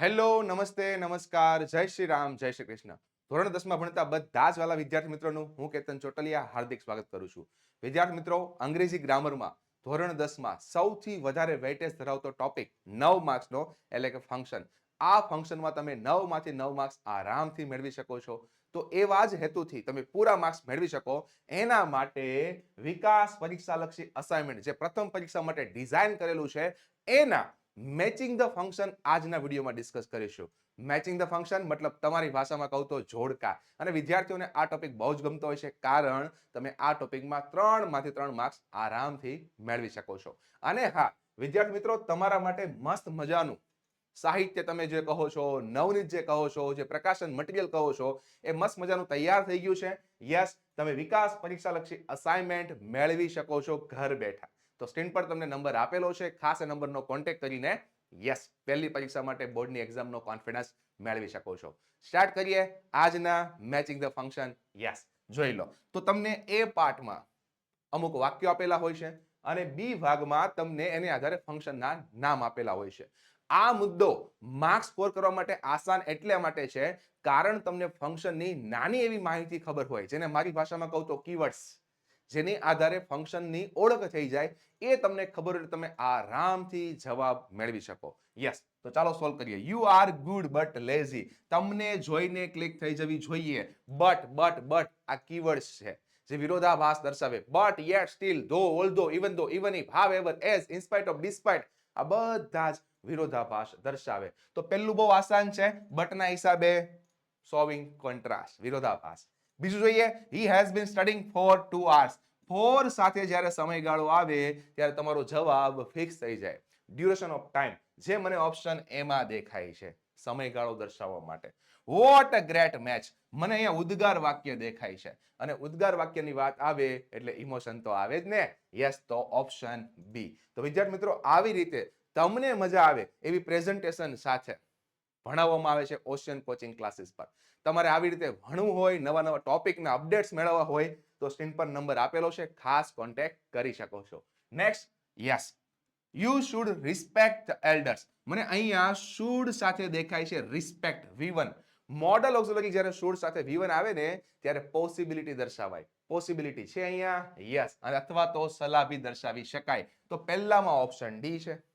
Hello, નમસ્તે, નમસ્કાર, જય શ્રી રામ, જય શ્રી કૃષ્ણ. ધોરણ દસમાં ભણતા બધા જ વાલા વિદ્યાર્થી મિત્રોનું હું કેતન ચોટલિયા હાર્દિક સ્વાગત કરું છું. વિદ્યાર્થી મિત્રો, અંગ્રેજી ગ્રામરમાં ધોરણ દસમાં સૌથી વધારે વેટેજ ધરાવતો ટોપિક નવ માર્ક્સનો એટલે કે ફંક્શન આ ફંક્શનમાં તમે નવમાંથી નવ માર્ક્સ આરામથી મેળવી શકો છો. તો એવા જ હેતુથી તમે પૂરા માર્ક્સ મેળવી શકો. એના માટે વિકાસ પરીક્ષાલક્ષી અસાઇનમેન્ટ જે પ્રથમ પરીક્ષા માટે ડિઝાઇન કરેલું છે, એના મેચિંગ ધ ફંક્શન આજના વિડીયોમાં ડિસ્કસ કરીશું. મેચિંગ ધ ફંક્શન મતલબ તમારી ભાષામાં કહું તો જોડકા. અને વિદ્યાર્થીઓને આ ટોપિક બહુ જ ગમતો હોય છે કારણ તમે આ ટોપિકમાં ત્રણમાંથી ત્રણ માર્ક્સ આરામથી મેળવી શકો છો. અને હા, વિદ્યાર્થી મિત્રો, તમારા માટે મસ્ત મજાનું સાહિત્ય તમે જે કહો છો, નવનીત જે કહો છો, જે પ્રકાશન મટીરિયલ કહો છો, એ મસ્ત મજાનું તૈયાર થઈ ગયું છે. યસ તમે વિકાસ પરીક્ષાલક્ષી અસાઇનમેન્ટ મેળવી શકો છો ઘર બેઠા. તો સ્ક્રીન પર તમને નંબર આપેલો છે. ખાસ એ નંબરનો કોન્ટેક્ટ કરીને યસ પહેલી પરીક્ષા માટે બોર્ડની એક્ઝામનો કોન્ફિડન્સ મેળવી શકો છો. સ્ટાર્ટ કરીએ. આજના મેચિંગ ધ ફંક્શન યસ જોઈ લો. તો તમને એ પાર્ટમાં અમુક વાક્યો આપેલા હોય છે અને બી ભાગમાં તમને એને આધારે ફંક્શનના નામ આપેલા હોય છે. આ મુદ્દો માર્ક્સ સ્કોર કરવા માટે આસાન એટલા માટે છે, કારણ તમને ફંક્શનની નાની એવી માહિતી ખબર હોય, જેને મારી ભાષામાં કહું તો કીવર્ડ્સ જેની આધારે ફંક્શનની ઓળખ થઈ જાય, એ તમને ખબર હોય તમે આરામથી જવાબ મેળવી શકો. યસ તો ચાલો સોલ્વ કરીએ. You are good but lazy તમને જોઈને ક્લિક થઈ જવી જોઈએ. બટ બટ બટ આ કીવર્ડ્સ છે, જે વિરોધાભાસ દર્શાવે. But yet still though although even though even if however as in spite of despite આ બધા જ વિરોધાભાસ દર્શાવે. તો પહેલું બહુ આસાન છે બટના હિસાબે સોવિંગ કોન્ટ્રાસ્ટ વિરોધાભાસ. બીજું જોઈએ he has been studying for two hours for સાથે જ્યારે સમયગાળો આવે, ત્યારે તમારો જવાબ ફિક્સ થઈ જાય. ડ્યુરેશન ઓફ ટાઈમ જે મને ઓપ્શન એમાં દેખાય છે, સમયગાળો દર્શાવવા માટે. વોટ અ ગ્રેટ મેચ મને અહીંયા ઉદ્ગાર વાક્ય દેખાય છે. અને ઉદ્ગાર વાક્યની વાત આવે, એટલે ઇમોશન તો આવે જ ને. યસ તો ઓપ્શન બી તો વિદ્યાર્થી મિત્રો, આવી રીતે તમને મજા આવે એવી પ્રેઝન્ટેશન સાથે ભણાવવામાં આવે છે ઓશિયન કોચિંગ ક્લાસીસ પર. તમારે આવી રીતે ભણવું હોય, નવા નવા ટોપિકના અપડેટ્સ મેળવવા હોય, તો સ્ક્રીન પર નંબર આપેલો છે. ખાસ કોન્ટેક્ટ કરી શકો છો. Next yes you should respect elders મને અહીંયા શુડ સાથે દેખાય છે રિસ્પેક્ટ વી મોડલ ઓક્ઝિલરી જ્યારે શુડ સાથે વી આવે ને, ત્યારે પોસિબિલિટી દર્શાવાય. પોસિબિલિટી છે અહીંયા? યસ અથવા તો સલાહ બી દર્શાવી શકાય. તો પહેલામાં ઓપ્શન ડી છે.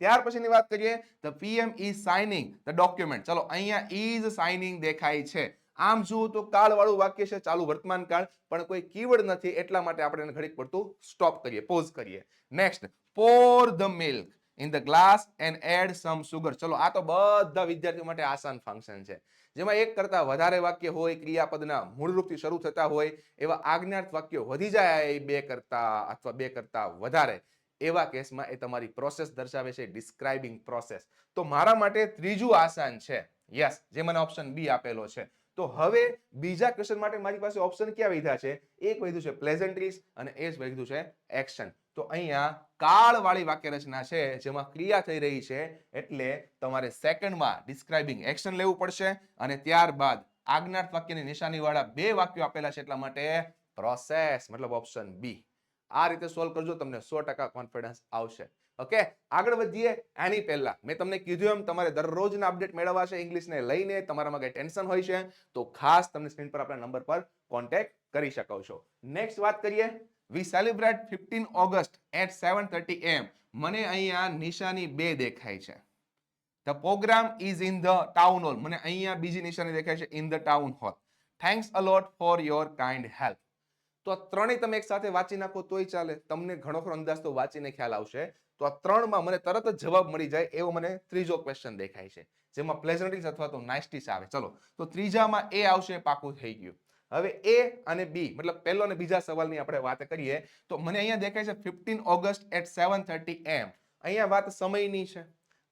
ત્યાર પછીની વાત કરીએ the PM is signing the document ચલો, અહીંયા ઇઝ સાઇનિંગ દેખાય છે. આમ જુઓ તો કાળ વાળું વાક્ય છે, ચાલુ વર્તમાન કાળ, પણ કોઈ કીવર્ડ નથી, એટલા માટે આપણે એને ઘડીક પડતું સ્ટોપ કરીએ પોઝ કરીએ. Next pour the milk in the glass and add some sugar ચલો, આ તો બધા વિદ્યાર્થીઓ માટે આસાન ફંક્શન છે. જેમાં એક કરતા વધારે વાક્ય હોય, ક્રિયાપદના મૂળરૂપથી શરૂ થતા હોય, એવા આજ્ઞાર્થ વાક્યો વધી જાય બે કરતા અથવા બે કરતા વધારે. એવા કેસમાં એ તમારી પ્રોસેસ દર્શાવે છે, ડિસ્ક્રાઇબિંગ પ્રોસેસ. તો મારા માટે ત્રીજું આસાન છે. યસ, જે મને ઓપ્શન બી આપેલો છે. તો હવે બીજા ક્વેશ્ચન માટે મારી પાસે ઓપ્શન ક્યાં વિધા છે? એક વધ્યું છે પ્લેઝન્ટ્રીસ અને એ જ વધ્યું છે એક્શન તો અહીંયા કાળવાળી વાક્ય રચના છે, જેમાં ક્રિયા થઈ રહી છે, એટલે તમારે સેકન્ડમાં ડિસ્ક્રાઇબિંગ એક્શન લેવું પડશે અને ત્યારબાદ આજ્ઞાર્થ વાક્યની નિશાનીવાળા બે વાક્યો આપેલા છે એટલા માટે પ્રોસેસ મતલબ ઓપ્શન બી આ રીતે સોલ્વ કરજો, તમને સો ટકા કોન્ફિડન્સ આવશે. ઓકે આગળ વધીએ એની પહેલા. મેં તમને કીધું એમ, તમારે દરરોજના અપડેટ મેળવવા છે ઇંગ્લિશને લઈને તમારામાં કંઈ ટેન્શન હોય છે, તો ખાસ તમને સ્ક્રીન પર આપણા નંબર પર કોન્ટેક્ટ કરી શકો છો નેક્સ્ટ વાત કરીએ. We celebrate fifteen August at seven thirty AM મને અહીંયા નિશાની બે દેખાય છે. The programme is in the town hall મને અહીંયા બીજી નિશાની દેખાય છે in the town hall thanks a lot for your kind help તો આ ત્રણેય તમે એક સાથે વાંચી નાખો તોય ચાલે. તમને ઘણો ખરો અંદાજ તો વાંચીને ખ્યાલ આવશે. તો આ ત્રણમાં મને તરત જ જવાબ મળી જાય એવો મને ત્રીજો ક્વેશ્ચન દેખાય છે. જેમાં પ્લેઝન્ટીસ અથવા તો નાઇસ્ટીસ આવે. ચલો, તો ત્રીજામાં એ આવશે, પાકું થઈ ગયું. હવે એ અને બી, મતલબ પહેલો અને બીજા સવાલની આપણે વાત કરીએ, તો મને અહીંયા દેખાય છે fifteen August at seven thirty AM અહીંયા વાત સમયની છે.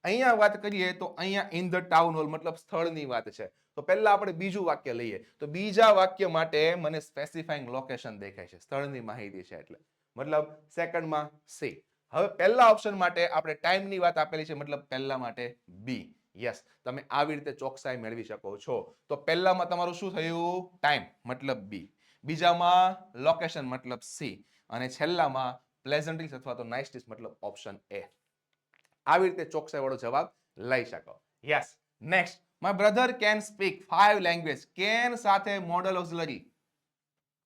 અહીંયા વાત કરીએ તો અહીંયા ઇન ધ ટાઉન હોલ મતલબ સ્થળની વાત છે. તો પહેલા આપણે બીજું વાક્ય લઈએ. તો બીજા વાક્ય માટે મને સ્પેસિફાઈંગ લોકેશન દેખાય છે. સ્થળની માહિતી છે એટલે. મતલબ સેકન્ડમાં સી હવે પહેલા ઓપ્શન માટે આપણે ટાઈમની વાત આપેલી છે. મતલબ પહેલા માટે બી યસ તમે આવી રીતે ચોકસાઈ મેળવી શકો છો. તો પહેલામાં તમારું શું થયું? ટાઈમ મતલબ બી બીજામાં લોકેશન મતલબ સી અને છેલ્લામાં પ્લેઝન્ટિસ અથવા તો નાઇસ્ટિસ મતલબ ઓપ્શન એ આવી રીતે ચોકસાઈ વાળો જવાબ લઈ શકો. Yes next my brother can speak five language can સાથે મોડલ ઓક્સિલરી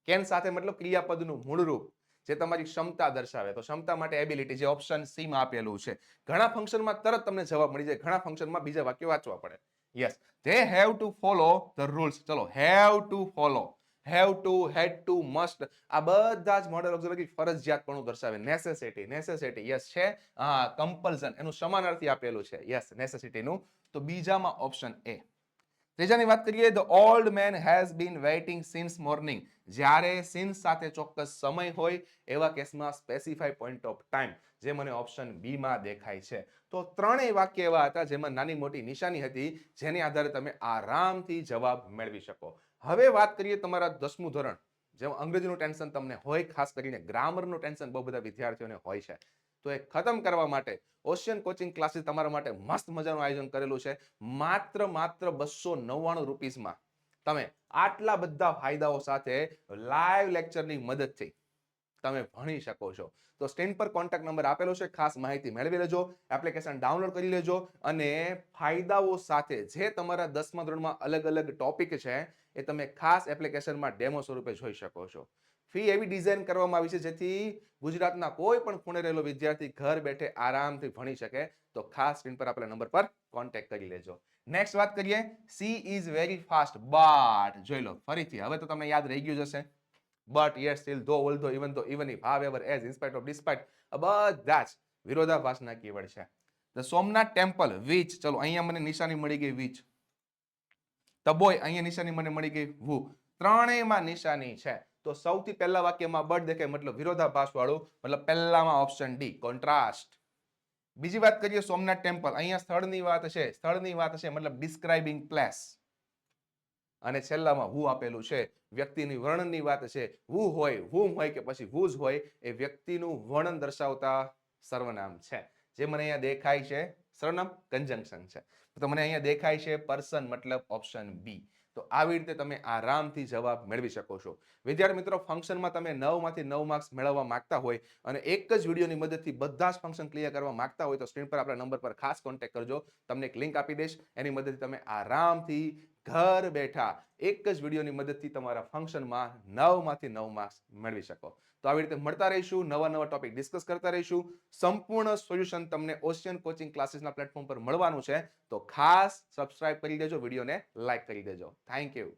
કેન સાથે મતલબ ક્રિયાપદનું મૂળ જે તમારી ક્ષમતા દર્શાવે. તો ક્ષમતા માટે એબિલિટી જે ઓપ્શન સી માં આપેલું છે. ઘણા ફંક્શનમાં તરત તમને જવાબ મળી જાય. ઘણા ફંક્શનમાં બીજા વાક્ય વાંચવા પડે. Yes they have to follow the rules ચલો. Have to follow have to had to must આ બધા જ મોડલ ઓક્સિલરી ફરજિયાતપણું દર્શાવે. નેસેસિટી નેસેસિટી યસ છે. હા કમ્પલ્સન એનું સમાનાર્થી આપેલું છે. યસ નેસેસિટીનું તો બીજામાં ઓપ્શન એ ત્રીજાની વાત કરીએ the old man has been waiting since morning જ્યારે સિન્સ સાથે ચોક્કસ સમય હોય, એવા કેસમાં સ્પેસિફાઈ પોઈન્ટ ઓફ ટાઈમ જે મને ઓપ્શન બીમાં દેખાય છે. તો ત્રણેય વાક્ય એવા હતા જેમાં નાની મોટી નિશાની હતી, જેને આધારે તમે આરામથી જવાબ મેળવી શકો. હવે વાત કરીએ તમારા દસમું ધોરણ, જેમ અંગ્રેજીનું ટેન્શન તમને હોય, ખાસ કરીને ગ્રામરનું ટેન્શન બહુ બધા વિદ્યાર્થીઓને હોય છે. તો એ ખતમ કરવા માટે ઓશિયન કોચિંગ ક્લાસીસ તમારા માટે મસ્ત મજાનું આયોજન કરેલું છે. માત્ર માત્ર બસો નવ્વાણું રૂપીસમાં તમે આટલા બધા ફાયદાઓ સાથે લાઈવ લેક્ચરની મદદથી તમે ભણી શકો છો. તો સ્ટેન્ડ પર કોન્ટેક્ટ નંબર આપેલો છે, ખાસ માહિતી મેળવી લેજો એપ્લિકેશન ડાઉનલોડ કરી લેજો અને ફાયદાઓ સાથે જે તમારા દસમા ધોરણમાં અલગ અલગ ટોપિક છે એ તમે ખાસ એપ્લિકેશનમાં ડેમો સ્વરૂપે જોઈ શકો છો. ફી એવી ડિઝાઇન કરવામાં આવી છે જેથી ગુજરાતના કોઈ પણ ખૂણે રહેલો વિદ્યાર્થી ઘર બેઠે આરામથી ભણી શકે. તો ખાસ સ્ક્રીન પર આપેલા નંબર પર કોન્ટેક્ટ કરી લેજો. નેક્સ્ટ વાત કરીએ. She is very fast but જોઈ લો, ફરીથી, હવે તો તમને યાદ રહી ગયું જશે but yes still though although even though even if however as in spite of despite બધા જ વિરોધાભાસના કીવર્ડ છે. ધ સોમનાથ ટેમ્પલ વીચ ચલો, અહીંયા મને નિશાની મળી ગઈ વીચ ધ બોય અહીંયા નિશાની મને મળી ગઈ. વુ ત્રણેયમાં નિશાની છે. તો સૌથી પહેલા વાક્યમાં બટ દેખાય મતલબ વિરોધાભાસ વાળું મતલબ પહેલામાં ઓપ્શન ડી કોન્ટ્રાસ્ટ બીજી વાત કરીએ સોમનાથ ટેમ્પલ અહીંયા સ્થળની વાત છે. સ્થળની વાત છે મતલબ ડિસ્ક્રાઇબિંગ પ્લેસ અને છેલ્લામાં હુ આપેલું છે. વ્યક્તિની વર્ણનની વાત છે. હુ હોય હુમ હોય કે પછી હુઝ હોય એ વ્યક્તિનું વર્ણન દર્શાવતા સર્વનામ છે. જે મને અહીંયા દેખાય છે. સર્વનામ કન્જંકશન છે. તો મને અહીંયા દેખાય છે પર્સન મતલબ ઓપ્શન બી તો આવી રીતે તમે આરામથી જવાબ મેળવી શકો છો. વિદ્યાર્થી મિત્રો ફંક્શનમાં તમે નવમાંથી નવ માર્ક્સ મેળવવા માંગતા હોય અને એક જ વિડીયોની મદદથી બધા જ ફંક્શન ક્લિયર કરવા માંગતા હોય તો સ્ક્રીન પર આપણા નંબર પર ખાસ કોન્ટેક્ટ કરજો. તમને એક લિંક આપી દઈશ. એની મદદથી તમે આરામથી ઘર બેઠા એક જ વિડીયોની મદદથી તમારા ફંક્શનમાં નવમાંથી નવ માર્ક્સ મેળવી શકો. તો આવી રીતે મળતા રહીશું, નવા નવા ટોપિક ડિસ્કસ કરતા રહીશું. સંપૂર્ણ સોલ્યુશન તમને ઓશિયન કોચિંગ ક્લાસીસના પ્લેટફોર્મ પર મળવાનું છે. તો ખાસ સબસ્ક્રાઇબ કરી દેજો, વિડીયોને લાઇક કરી દેજો. Thank you